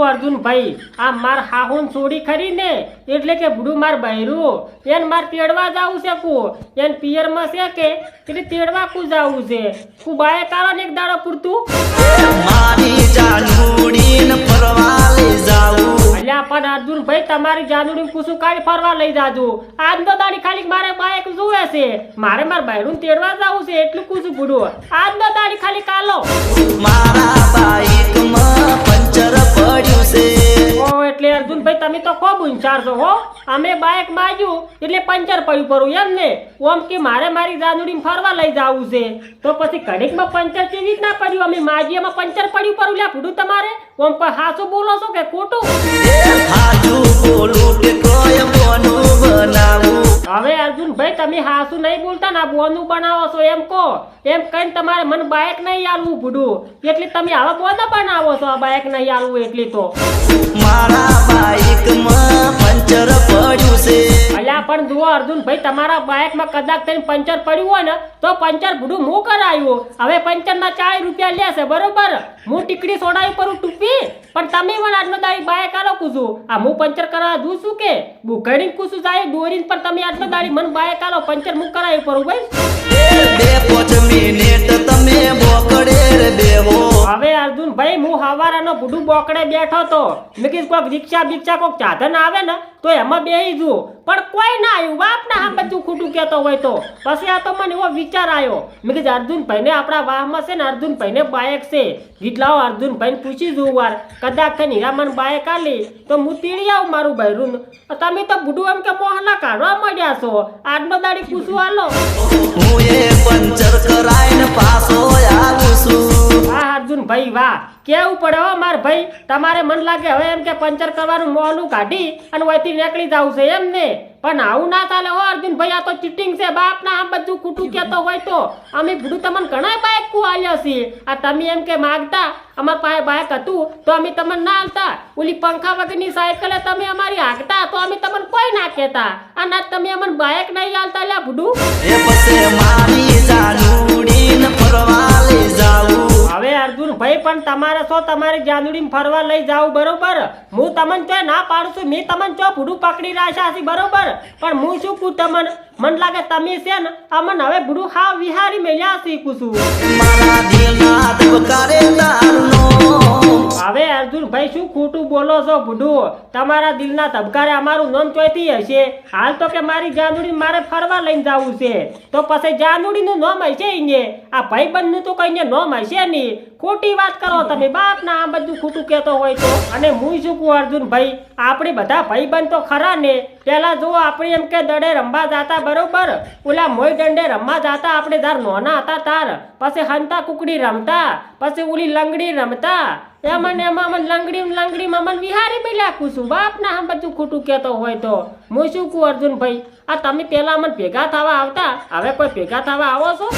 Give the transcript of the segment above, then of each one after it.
કહું અર્જુનભાઈ આ માર હાહુન છોડી ખરી ને એટલે કે બુડું માર બહેરું એન માર તેડવા જાવું છે કુ? એને પિયરમાં છે કે? એટલે તેડવા કુ જાવું છે? કુ બાય કારો ને એક દાડો પૂરતું? મારી જાનુડીન ફરવા લઈ જાવું. અલ્યા પણ અર્જુનભાઈ તમારી જાનુડી કુસુ કાઢી ફરવા લઈ જાજો. આજ તો દાડી ખાલી મારે બાઈક જુએ છે. મારે માર બહેરું તેડવા જાવું છે એટલું કુસું બુડું આજ તો દાડી ખાલી કાલો. મારા તમે તો ખૂબ છો હો. અમે બાઇક માગ્યું એટલે પંચર પડ્યું પડું એમ ને. ઓમ કે મારે મારી જાનુડીને ફરવા લઈ જવું છે. તો પછી ઘડીકમાં પંચર કેવી રીતના પડ્યું? અમે માજીયામાં પંચર પડ્યું પડું લ્યા ફૂટું તમારે? ઓમ કોઈ હાસું બોલો છો કે ખોટું? હવે અર્જુનભાઈ, તમે હાસુ નહીં બોલતા ના બોનું બનાવો છો, એમ કહો. એમ કહીને તમારે મને બાઇક નહીં આલવું ભૂડું. એટલે તમે હવે બોના બનાવો છો, આ બાઇક નહીં આલવું, એટલી તો. મારા પણ જુઓ અર્જુનભાઈ તમારા બાઇકમાં કદાચ થઈને પંચર પડ્યું હોય ને, તો પંચર ભૂડું હું કરાયું. હવે પંચરના ચાર રૂપિયા લેશે બરોબર? હું ટીકડી સોડાવી પરું ટૂપી, પણ તમે પણ આજનો દાડી બાઇક આલો કુસું આ હું પંચર કરાવવા દઉં છું કે? બુકડીને કુસું જાય દોરીને પણ તમે આજનો દાડી મને બાઇક આલો, પંચર હું કરાવી પરું ભાઈ તમે બોકડે બુડું બોકડે બેઠો તો એમાં બેહી જુ પણ કોઈ ના આવ્યું બાપ ના હોય તો. પછી આ મને એવો વિચાર આવ્યો. મેં કીધું અર્જુનભાઈ ને આપણા વાહમાં છે ને અર્જુનભાઈ ને બાઇક છે. ગીટલાઓ અર્જુનભાઈ ને પૂછી જવું વાર. કદાચ થઈને હીરામણ બાઇક આલી, તો હું તીડી આવું મારું બૈરું તમે તો બુડું એમ કે મોહલા કાઢવા મળ્યા છો. આજનો દાડી પૂછવા એ પંચર કરાઈને પાછો ભાઈ, વાહ. કેવું પડે હો માર ભાઈ? તમારે મન લાગે હવે એમ કે પંચર કરવાનું મોહલું કાઢી અને વહીથી નીકળી જવું છે એમ ને? પણ આવું ના ચાલે હો અર્જુન ભાઈ, આ તો ચીટિંગ છે. બાપ ના આમ બધું ખોટું કહેતો હોય તો. અમે ભૂડું તમને ઘણા બાઇક કુ આલ્યા છીએ. આ તમે એમ કે માગતા, અમાર પાસે બાઇક હતું, તો અમે તમને ના આલતા. ઓલી પંખા વગરની સાયકલે તમે અમારી હાંકતા, તો અમે તમને કોઈ ના કહેતા. અને તમે અમને બાઇક નહીં આલતા લ્યા ભૂડું. એ પછી મારી જાનુડીન ફરવા લઈ અર્જુન ભાઈ પણ તમારે શું તમારી જાનુડીને ફરવા લઈ જાવ બરોબર? હું તમને તો ના પાડું છું મેં તમને ચો ભૂડું પકડી રાખ્યા છે બરોબર? પણ હું શું કહું તમને મને લાગે તમે છે ને અમને હવે ભૂડું હા વિહારી મેલ્યા શીખું છું હવે અર્જુનભાઈ શું ખોટું બોલો છો ભૂડું તમારા દિલના ધબકારે અમારું નોંધ ચોથી હશે. હાલ તો કે મારી જાનુડી મારે ફરવા લઈને જવું છે. તો પછી જાનુડીનું નોમ હશે અહીંયા આ ભાઈબંધનું તો કઈ નોમ હશે નહીં. ખોટી વાત કરો તમે. બાપ ના આ બધું ખોટું કહેતો હોય તો. અને હું શું કહું અર્જુનભાઈ આપણે બધા ભાઈબંધ તો ખરા ને. પેલા જો આપણે એમ કે દડે રમવા જાતા, બરોબર? ઓલા મોય દંડે રમવા જાતા, આપણે તાર નોના હતા તાર. પછી હંતા કુકડી રમતા, પછી ઓલી લંગડી રમતા. એમાં ને એમાં મને લંગડી લંગડીમાં વિહારી મેલ્યા કુસું બાપ ના આ બધું ખોટું કહેતો હોય તો. હું શું કહું અર્જુનભાઈ આ તમે પેલા મને ભેગા થવા આવતા. હવે કોઈ ભેગા થવા આવો છો?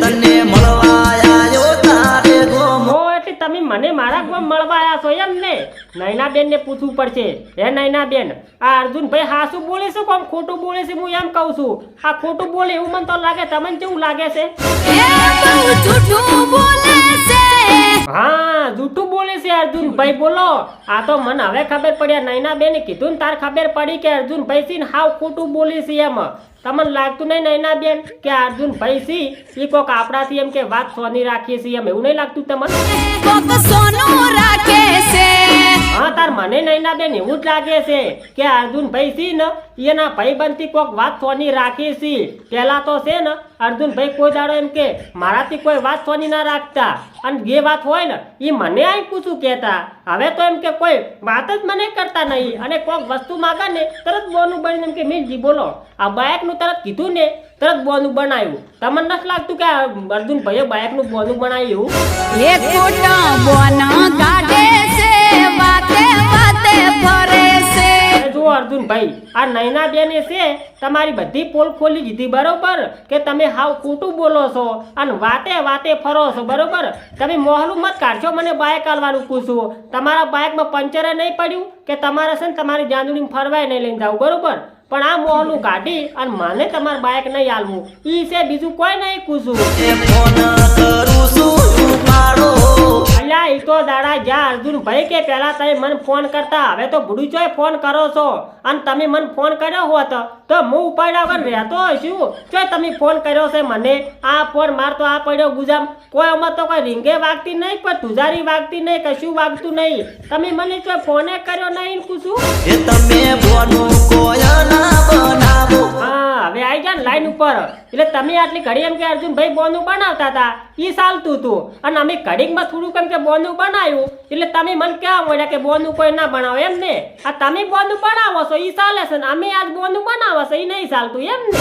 તને મળવા આવ્યો તારે એટલે તમે મને મારા ગામ મળવા આવ્યા છો એમ ને? નૈના બેન ને પૂછવું પડશે. હે નૈનાબેન આ અર્જુનભાઈ ભાઈ હાસું બોલે છે કોમ? ખોટું બોલે છે હું એમ કહું છું. આ ખોટું બોલે એવું મને તો લાગે તમને કેવું લાગે છે? એ બહુ જૂઠું બોલે છે. હા, જૂઠું બોલે છે અર્જુનભાઈ, બોલો. આ તો મને હવે ખબર પડ્યા નૈનાબેને કીધું ને તાર ખબર પડી કે અર્જુનભાઈ સિંહ હાવ ખોટું બોલે છે એમ. તમને લાગતું નહીં નૈનાબેન કે અર્જુનભાઈ સિંહ એ કોક આપણાથી એમ કે વાત સોની રાખીએ છીએ એમ, એવું નહીં લાગતું તમને? છે. હા, તાર મને નૈનાબેન એવું જ લાગે છે કે અર્જુનભાઈ છે ને, એના ભાઈબંધથી કોક વાત સોની રાખી છે. પેલા તો છે ને, અર્જુનભાઈ કોઈ દાડો એમ કે, મારાથી કોઈ વાત સોની ના રાખતા. અને જે વાત હોય ને એ મને આઈ પૂછું કહેતા. હવે તો એમ કે, કોઈ વાત જ મને કરતા નહીં. અને કોક વસ્તુ માગે ને, તરત બોનું બનીને એમ કે, મિલજી, બોલો. આ બાયકનું તરત કીધું ને, તરત બોનું બનાવ્યું. તમને નથી લાગતું કે આ અર્જુનભાઈએ બાયકનું બોનું બનાવ્યું? જુઓ અર્જુનભાઈ, આ નૈના બેને છે, તમારી બધી પોલ ખોલી દીધી, બરોબર? કે તમે હાવ ખોટું બોલો છો અને વાતે વાતે ફરો છો, બરોબર? તમે મોહલું મત કાઢશો મને બાઇક હાલવાનું પૂછું તમારા બાઇકમાં પંચરે નહીં પડ્યું કે તમારે છે ને તમારી જાંજુડીમાં ફરવાય નહીં લઈને જાવ, બરોબર? પણ આ મોહલું કાઢી અને મને તમારું બાઇક નહીં હાલવું ઈ છે બીજું કોઈ નહીં પૂછું અલ્યા ઈ તો દાડા જ્યાં અર્જુનભાઈ કે પહેલા તમે મને ફોન કરતા. હવે તો ભૂડું ફોન કરો છો. અને તમે મને ફોન કર્યો હોત તો હું ઉપાડ્યા વગર રહેતો હશું ચોય તમે ફોન કર્યો છે મને. આ ફોન મારતો આ પડ્યો ગુજામ. કોઈ અમે તો કોઈ રીંગે વાગતી નહીં, કોઈ તુજારી વાગતી નહીં, કશું વાગતું નહીં. તમે મને ચોય ફોને કર્યો નહીં કુશું એ તમે ફોન કોઈ લાઈન ઉપર. એટલે તમે આટલી ઘડી એમ કે અર્જુનભાઈ બોનું બનાવતા હતા. એ ચાલતું હતું. અને અમે ઘડીકમાં થોડુંક એમ કે બોનું બનાવ્યું. એટલે તમે મને કહેવા મળ્યા કે બોનું કોઈ ના બનાવે? એમ ને? આ તમે બોનું બનાવો છો એ ચાલે છે ને? અમે આજ બોનું બનાવો છો એ નહીં ચાલતું. એમ ને?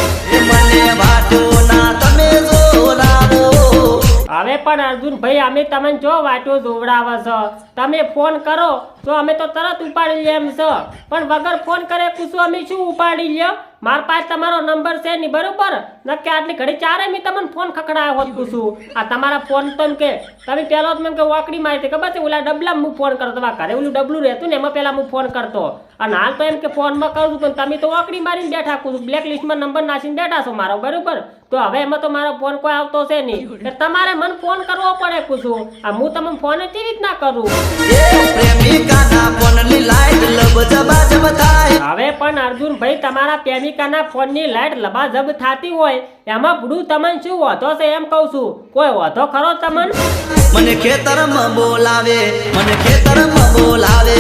હવે પણ અર્જુનભાઈ, અમે તમને જો વાટો જોવડાવે છો, તમે ફોન કરો, તો અમે તો તરત ઉપાડી એમ છે. પણ વગર ફોન કરે પૂછો અમે શું ઉપાડી લ્યો? મારા પાસે તમારો નંબર છે નહીં, બરોબર? નક્કી આટલી ઘડી ચારે મેં તમને ફોન ખખડાયો હોત પૂછું આ તમારા ફોન તો કે, તમે પહેલો જ મેં કે વાકડી મારી ખબર છે? ઓલા ડબલા હું ફોન કરતો તમારા ઘરે ઓલું ડબલું રહેતું ને, એમાં પહેલાં હું ફોન કરતો. અને હાલ તો એમ કે ફોનમાં કરું છું, પણ તમે તો વાકડી મારીને બેઠા કું બ્લેક લિસ્ટમાં નંબર નાખીને બેઠા છો મારો, બરોબર? તો હવે એમાં તો મારો ફોન કોઈ આવતો છે નહીં. એટલે તમારે મને ફોન કરવો પડે પૂછું. આ હું તમને ફોન કેવી રીતના કરું? એ પ્રેમિકાના ફોનની લાઈટ લબ જબા જબ થાય. હવે પણ અર્જુનભાઈ તમારા પ્રેમિકાના ફોનની લાઇટ લબાજબ થતી હોય એમાં ભૂડું તમને શું વાંધો છે એમ કહું છું. કોઈ વાંધો ખરો તમને? મને ખેતરમાં બોલાવે મને ખેતરમાં બોલાવે.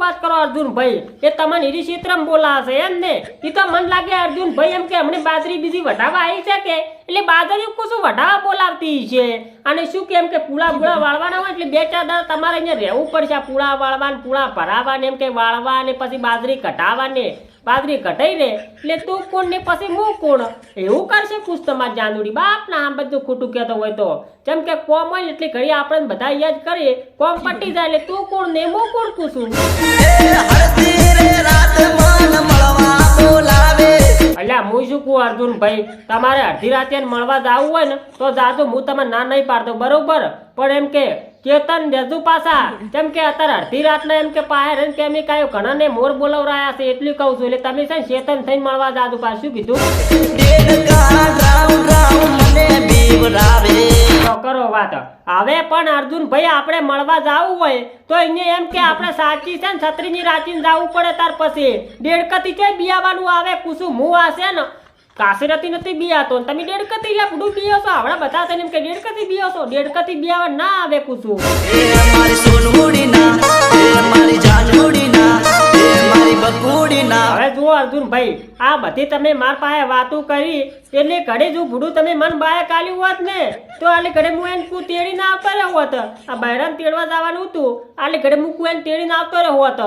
વાત કરો અર્જુનભાઈ એ તમને ક્ષેત્રમાં બોલાશે એમ ને? એ તો મને લાગે અર્જુનભાઈ એમ કે હમણાં બાજરી બીજી વઢાવા આવી છે કે? એટલે બાજરી કુશું વઢા બોલાવતી છે. અને શું કેમ કે પૂળા પૂળા વાળવાના હોય એટલે બે ચાર દાડા તમારે અહીંયા રહેવું પડશે. આ પૂળા વાળવા પૂળા ભરાવા એમ કે વાળવા ને પછી બાજરી કઢાવા ને બાજરી કઢાઈ રે એટલે તું કોણ ને પછી હું કોણ? એવું કરશે ખુશ તમારી જાનુડી બાપ ના આમ બધું ખોટું કહેતો હોય તો. જેમ કે કોમ હોય એટલે એટલી ઘડી આપણે બધા યાદ કરીએ. કોમ પટી જાય એટલે તું કોણ ને હું કોણ પૂછું એટલે હું શું કહું અર્જુનભાઈ? તમારે અડધી રાતે મળવા જવું હોય ને, તો જાજો હું તમે ના નહીં પાડતો, બરોબર? પણ એમ કે, કેતન દેજુ પાછા કેમ કે અત્યારે અડધી રાતના એમ કે પાહે રહીને કે અમે કાંઈ ઘણાને મોર બોલાવરાયા છે, એટલું કહું છું. એટલે તમે છે ને ચેતન થઈને મળવા જાદુ પાછું, શું કીધું? કરો વાત. હવે પણ અર્જુનભાઈ, આપણે મળવા જવું હોય, તો એને એમ કે આપણે સાચી છે ને, છત્રીની રાચીને જવું પડે તાર પછી. દેડકતી છે બિયાવાનું આવે, કુસુમ હું આ ને કાસરતી નથી બિયાતો તમે દેડકતી લે બધું બિયો છો. આવડા બધા છે એમ કે દેડકતી બિયો છો. દેડકતી બિયાવા ના આવે કુછું. મારી સોન સોનમુડીના ના મારી જાન એ મારી બકુડીના હવે ને આવતો રહ્યો હોત.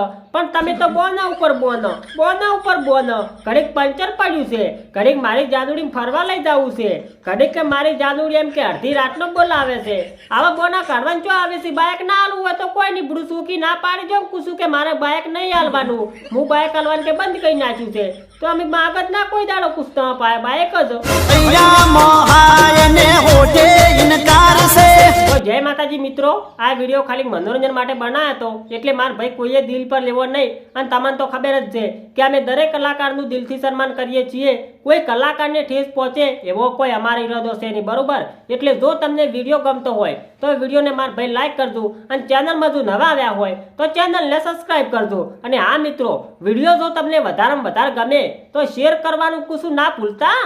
બોના ઉપર બોનો, બોના પંચર પડ્યું છે, ઘડીક મારી જાનુડી ફરવા લઈ જવું છે. ઘડીક મારી જાદુડી એમ કે અડધી રાતનો બોલાવે છે. આવા બોના કાઢવાનું ચો આવે છે? બાયક ના હાલવું હોય તો કોઈ નહીં ભૂડું સૂકી ના પાડી જો કુશું કે મારે બાયક નહીં હાલવાનું. હું બાઇક હાલવાનું કે બંધ કરી નાખ્યું છે. તો અમે માગત ના કોઈ દાડો પૂછતા પાય બાઇક જ. માતાજી મિત્રો, આ વીડિયો ખાલી મનોરંજન માટે બનાવ્યો હતો એટલે માર ભાઈ કોઈએ દિલ પર લેવો નહીં. અને તમને તો ખબર જ છે કે અમે દરેક કલાકારનું દિલથી સન્માન કરીએ છીએ. કોઈ કલાકારને ઠેસ પહોંચે એવો કોઈ અમારો ઈરાદો છે નહીં, બરોબર? એટલે જો તમને વીડિયો ગમતો હોય, તો વિડીયોને માર ભાઈ લાઈક કરજો અને ચેનલમાં જો નવા આવ્યા હોય, તો ચેનલને સબસ્ક્રાઈબ કરજો. અને આ મિત્રો વીડિયો જો તમને વધારેમાં વધારે ગમે, તો શેર કરવાનું કુશું ના ભૂલતા?